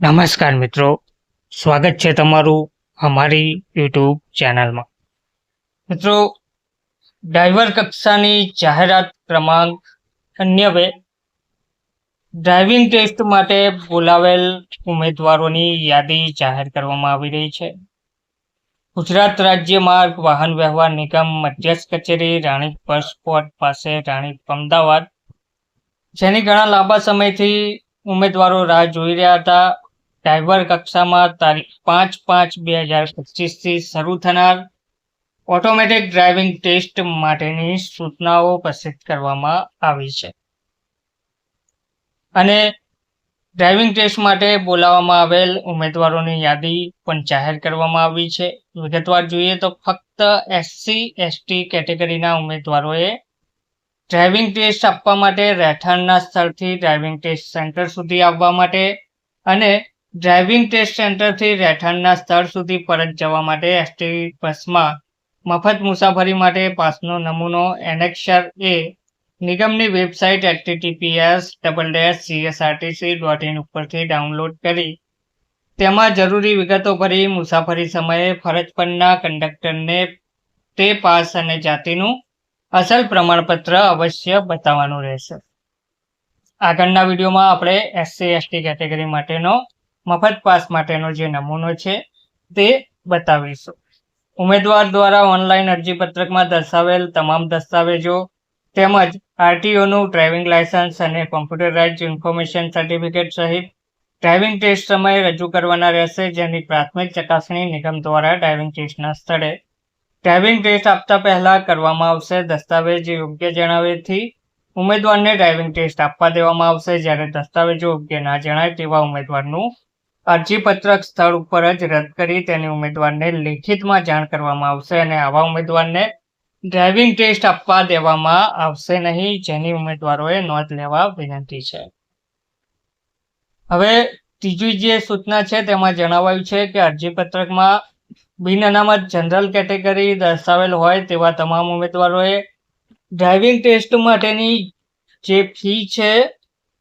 નમસ્કાર મિત્રો. સ્વાગત છે તમારું અમારી યુટ્યુબ ચેનલમાં. મિત્રો, ડ્રાઈવર કક્ષાની જાહેરાત ક્રમાંક અન્યવે ડ્રાઇવિંગ ટેસ્ટ માટે બોલાવેલ ઉમેદવારોની યાદી જાહેર કરવામાં આવી રહી છે. ગુજરાત રાજ્ય માર્ગ વાહન વ્યવહાર નિગમ મધ્યસ્થ કચેરી રાણીપ બસ સ્પોટ પાસે રાણીપ અમદાવાદ, જેની ઘણા લાંબા સમયથી ઉમેદવારો રાહ જોઈ રહ્યા હતા. ડ્રાઈવર કક્ષામાં તારીખ પાંચ પાંચ બે હજાર પચીસથી શરૂ થનાર ઓટોમેટિક ડ્રાઇવિંગ ટેસ્ટ માટેની સૂચનાઓ પ્રસિદ્ધ કરવામાં આવી છે. અને ડ્રાઇવિંગ ટેસ્ટ માટે બોલાવવામાં આવેલ ઉમેદવારોની યાદી પણ જાહેર કરવામાં આવી છે. વિગતવાર જોઈએ તો ફક્ત એસસી એસટી કેટેગરીના ઉમેદવારોએ ડ્રાઇવિંગ ટેસ્ટ આપવા માટે રહેઠાણના સ્થળથી ડ્રાઇવિંગ ટેસ્ટ સેન્ટર સુધી આવવા માટે અને ડ્રાઇવિંગ ટેસ્ટ સેન્ટરથી રહેઠાણના સ્થળ સુધી પરત જવા માટે એસટી બસમાં મફત મુસાફરી માટે પાસનો નમૂનો એનેક્ષર એ નિગમની website HTTPS double dash CSRTC dot in ઉપરથી ડાઉનલોડ કરી. તેમાં જરૂરી વિગતો ભરી મુસાફરી સમયે ફરજ પરના કંડક્ટરને તે પાસ અને જાતિનું અસલ પ્રમાણપત્ર અવશ્ય બતાવવાનું રહેશે. આગળના વિડીયોમાં આપણે એસસી, એસટી કેટેગરી માટેનો મફત પાસ માટેનો જે નમૂનો છે તે બતાવીશું. ઉમેદવાર દ્વારા ઓનલાઈન અરજીપત્રકમાં દર્શાવેલ તમામ દસ્તાવેજો તેમજ આરટીઓનું ડ્રાઇવિંગ લાયસન્સ અને કોમ્પ્યુટરાઇઝ ઇન્ફોર્મેશન સર્ટિફિકેટ સહિત ડ્રાઇવિંગ ટેસ્ટ સમયે રજૂ કરવાના રહેશે, જેની પ્રાથમિક ચકાસણી નિગમ દ્વારા ડ્રાઇવિંગ ટેસ્ટના સ્થળે. ડ્રાઇવિંગ ટેસ્ટ આપતા પહેલા કરવામાં આવશે દસ્તાવેજ યોગ્ય જણાવેથી ઉમેદવારને ડ્રાઇવિંગ ટેસ્ટ આપવા દેવામાં આવશે, જ્યારે દસ્તાવેજો યોગ્ય ના જણાય તેવા ઉમેદવારનું અરજીપત્રક સ્થળ ઉપર જ રદ કરી તેની ઉમેદવારને લેખિતમાં જાણ કરવામાં આવશે અને આવા ઉમેદવારને ડ્રાઇવિંગ ટેસ્ટ આપવા દેવામાં આવશે નહીં, જેની ઉમેદવારોએ નોંધ લેવા વિનંતી છે. હવે ત્રીજી જે સૂચના છે તેમાં જણાવાયું છે કે અરજીપત્રકમાં બિન અનામત જનરલ કેટેગરી દર્શાવેલ હોય તેવા તમામ ઉમેદવારોએ ડ્રાઇવિંગ ટેસ્ટ માટેની જે ફી છે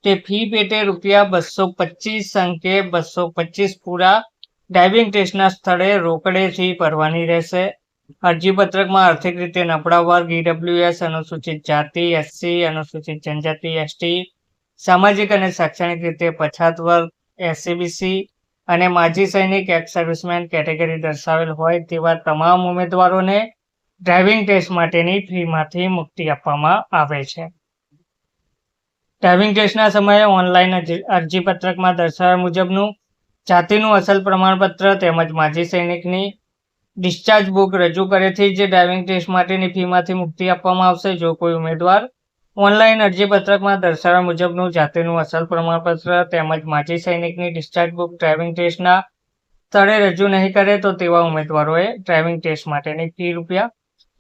તે ફી પેટે રૂપિયા બસો પચીસ અંકે બસો પચીસ પૂરા ડ્રાઇવિંગ ટેસ્ટના સ્થળે રોકડેથી ભરવાની રહેશે. અરજીપત્રકમાં આર્થિક રીતે નબળા વર્ગ ઈડબ્લ્યુએસ અનુસૂચિત જાતિ એસસી અનુસૂચિત જનજાતિ એસટી સામાજિક અને શૈક્ષણિક રીતે પછાત વર્ગ એસસીબીસી અને માજી સૈનિક એક્સ સર્વિસમેન કેટેગરી દર્શાવેલ હોય તેવા તમામ ઉમેદવારોને ડ્રાઇવિંગ ટેસ્ટ માટેની ફીમાંથી મુક્તિ આપવામાં આવે છે. ડ્રાઇવિંગ ટેસ્ટના સમયે ઓનલાઈન અરજીપત્રકમાં દર્શાવ્યા મુજબનું જાતિનું અસલ પ્રમાણપત્ર તેમજ માજી સૈનિકની ડિસ્ચાર્જ બુક રજૂ કરેથી જ ડ્રાઇવિંગ ટેસ્ટ માટેની ફીમાંથી મુક્તિ આપવામાં આવશે. જો કોઈ ઉમેદવાર ઓનલાઈન અરજીપત્રકમાં દર્શાવ્યા મુજબનું જાતિનું અસલ પ્રમાણપત્ર તેમજ માજી સૈનિકની ડિસ્ચાર્જ બુક ડ્રાઇવિંગ ટેસ્ટના સ્થળે રજૂ નહીં કરે, તો તેવા ઉમેદવારોએ ડ્રાઇવિંગ ટેસ્ટ માટેની ફી રૂપિયા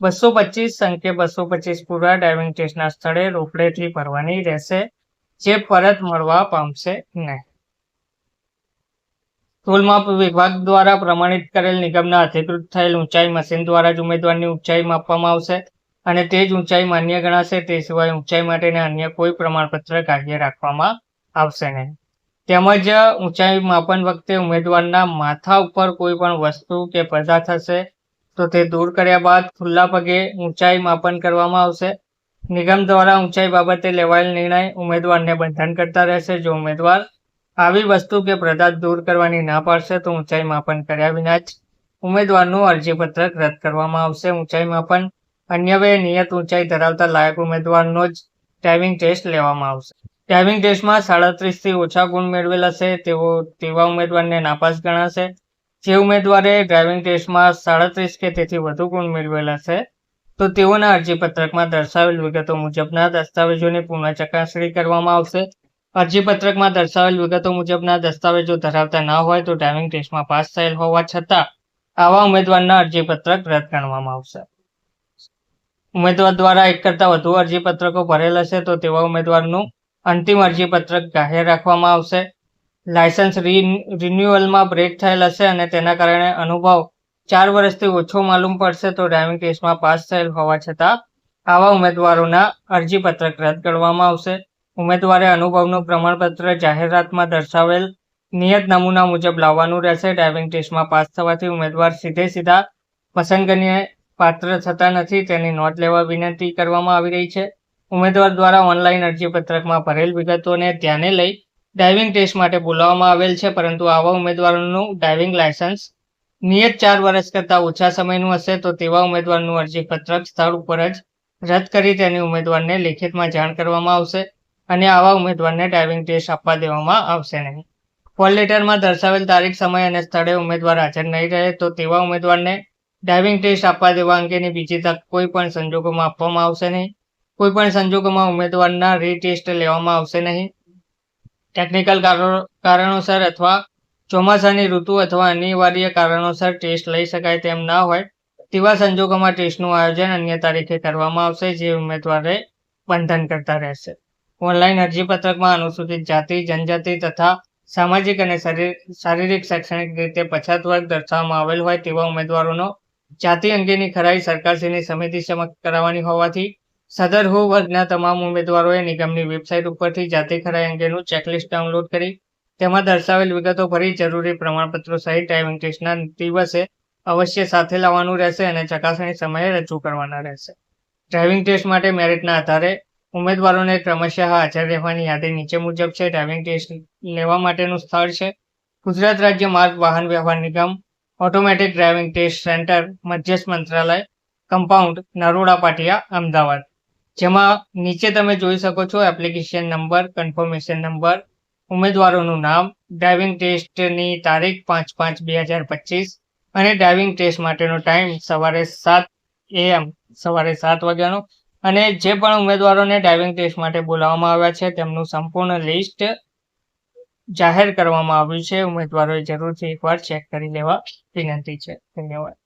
બસો પચીસ સંખ્યે બસો પચીસ પૂરા ડ્રાઇવિંગ ટેસ્ટના સ્થળે રોકડેથી ભરવાની રહેશે, જે પરત મળવા પામશે નહીં. ટોલમાપ વિભાગ દ્વારા પ્રમાણિત કરેલ નિગમના અધિકૃત થયેલ ઊંચાઈ મશીન દ્વારા જ ઉમેદવારની ઊંચાઈ માપવામાં આવશે અને તે જ ઊંચાઈ માન્ય ગણાશે, તે સિવાય ઊંચાઈ માટેના અન્ય કોઈ પ્રમાણપત્ર કાર્ય રાખવામાં આવશે નહીં. તેમજ ઊંચાઈ માપન વખતે ઉમેદવારના માથા ઉપર કોઈ પણ વસ્તુ કે પદાર્થ હશે તો તે દૂર કર્યા બાદ ખુલ્લા પગે ઊંચાઈ માપન કરવામાં આવશે. નિગમ દ્વારા ઊંચાઈ બાબતે લેવાયેલ નિર્ણય ઉમેદવારને બંધન કરતા રહેશે. જો ઉમેદવાર આવી વસ્તુ કે પદાર્થ દૂર કરવાની ના પાડશે, તો ઊંચાઈ માપન કર્યા વિના જ ઉમેદવારનું અરજીપત્રક રદ કરવામાં આવશે. ઊંચાઈ માપન અન્ય બે નિયત ઊંચાઈ ધરાવતા લાયક ઉમેદવારનો જ ડ્રાઇવિંગ ટેસ્ટ લેવામાં આવશે. ડ્રાઇવિંગ ટેસ્ટમાં સાડત્રીસથી ઓછા ગુણ મેળવેલા છે. તેઓ તેવા ઉમેદવારને નાપાસ ગણાશે. જે ઉમેદવારે ડ્રાઇવિંગ ટેસ્ટમાં સાડત્રીસ કે તેથી વધુ ગુણ મેળવેલા છે, તો તેઓના અરજીપત્રકમાં દર્શાવેલ વિગતો મુજબના દસ્તાવેજોની પુનઃ ચકાસણી કરવામાં આવશે. અરજીપત્રકમાં દર્શાવેલ વિગતો મુજબના દસ્તાવેજો ધરાવતા ન હોય તો ડ્રાઇવિંગ ટેસ્ટમાં પાસ થયેલ હોવા છતાં આવા ઉમેદવારના અરજીપત્રક રદ ગણવામાં આવશે. ઉમેદવાર દ્વારા એક કરતાં વધુ અરજીપત્રકો ભરેલા છે તો તેવા ઉમેદવારનું અંતિમ અરજીપત્રક જાહેર રાખવામાં આવશે. લાયસન્સ રિન્યુઅલમાં બ્રેક થયેલ હશે અને તેના કારણે અનુભવ ચાર વર્ષથી ઓછો માલુમ પડશે તો ડ્રાઇવિંગ ટેસ્ટમાં પાસ થયેલ હોવા છતાં આવા ઉમેદવારોના અરજીપત્રક રદ કરવામાં આવશે. ઉમેદવારે અનુભવનું પ્રમાણપત્ર જાહેરાતમાં દર્શાવેલ નિયત નમૂના મુજબ લાવવાનું રહેશે. ડ્રાઇવિંગ ટેસ્ટમાં પાસ થવાથી ઉમેદવાર સીધે સીધા પસંદગીને પાત્ર થતા નથી. તેની નોંધ લેવા વિનંતી કરવામાં આવી રહી છે. ઉમેદવાર દ્વારા ઓનલાઈન અરજીપત્રકમાં ભરેલ વિગતોને ધ્યાને લઈ ડ્રાઇવિંગ ટેસ્ટ માટે બોલાવવામાં આવેલ છે, પરંતુ આવા ઉમેદવારોનું ડાઇવિંગ લાયસન્સ નિયત ચાર વર્ષ કરતાં ઓછા સમયનું હશે, તો તેવા ઉમેદવારનું અરજી પત્રક સ્થળ ઉપર જ રદ કરી તેની ઉમેદવારને લેખિતમાં જાણ કરવામાં આવશે અને આવા ઉમેદવારને ડાઇવિંગ ટેસ્ટ આપવા દેવામાં આવશે નહીં. કોલ લેટરમાં દર્શાવેલ તારીખ, સમય અને સ્થળે ઉમેદવાર હાજર નહીં રહે, તો તેવા ઉમેદવારને ડ્રાઇવિંગ ટેસ્ટ આપવા દેવા અંગેની બીજી તક કોઈ પણ સંજોગોમાં આપવામાં આવશે નહીં. કોઈ પણ સંજોગોમાં ઉમેદવારના રીટેસ્ટ લેવામાં આવશે નહીં. ટેકનિકલ કારણો- કારણોસર અથવા ચોમાસાની ઋતુ અથવા અનિવાર્ય કારણોસર ટેસ્ટ લઈ શકાય તેમ ના હોય, તેવા સંજોગોમાં ટેસ્ટનું આયોજન અન્ય તારીખે કરવામાં આવશે, જે ઉમેદવારે બંધન કરતા રહેશે. ઓનલાઈન અરજીપત્રકમાં અનુસૂચિત જાતિ, જનજાતિ તથા સામાજિક અને શરીર- શારીરિક શૈક્ષણિક રીતે પછાત વર્ગ દર્શાવવામાં આવેલ હોય તેવા ઉમેદવારોનો જાતિ અંગેની ખરાઈ સરકારશ્રીની સમિતિ સમક્ષ કરાવવાની હોવાથી સદર હો વર્ગના તમામ ઉમેદવારોએ નિગમની વેબસાઇટ ઉપરથી જાતિ ખરાઈ અંગેનું ચેકલિસ્ટ ડાઉનલોડ કરી. તેમાં દર્શાવેલ વિગતો ભરી જરૂરી પ્રમાણપત્રો સહિત ડ્રાઇવિંગ ટેસ્ટના દિવસે અવશ્ય સાથે લાવવાનું રહેશે અને ચકાસણી સમયે રજૂ કરવાના રહેશે. ડ્રાઇવિંગ ટેસ્ટ માટે મેરિટના આધારે ઉમેદવારોને ક્રમશઃ હાજર રહેવાની યાદી નીચે મુજબ છે. ડ્રાઇવિંગ ટેસ્ટ લેવા માટેનું સ્થળ છે. ગુજરાત રાજ્ય માર્ગ વાહન વ્યવહાર નિગમ ઓટોમેટિક ડ્રાઇવિંગ ટેસ્ટ સેન્ટર મધ્યસ્થ મંત્રાલય કમ્પાઉન્ડ નરોડા પાટિયા, અમદાવાદ. જેમાં નીચે તમે જોઈ શકો છો એપ્લિકેશન નંબર કન્ફર્મેશન નંબર ઉમેદવારોનું નામ ડ્રાઇવિંગ ટેસ્ટની તારીખ પાંચ પાંચ બે હજાર પચીસ અને ડ્રાઇવિંગ ટેસ્ટ માટેનો ટાઈમ સવારે સાત એએમ સવારે સાત વાગ્યાનો. અને જે પણ ઉમેદવારોને ડ્રાઇવિંગ ટેસ્ટ માટે બોલાવવામાં આવ્યા છે, તેમનું સંપૂર્ણ લિસ્ટ જાહેર કરવામાં આવ્યું છે. ઉમેદવારોએ જરૂરથી એકવાર ચેક કરી લેવા વિનંતી છે. ધન્યવાદ.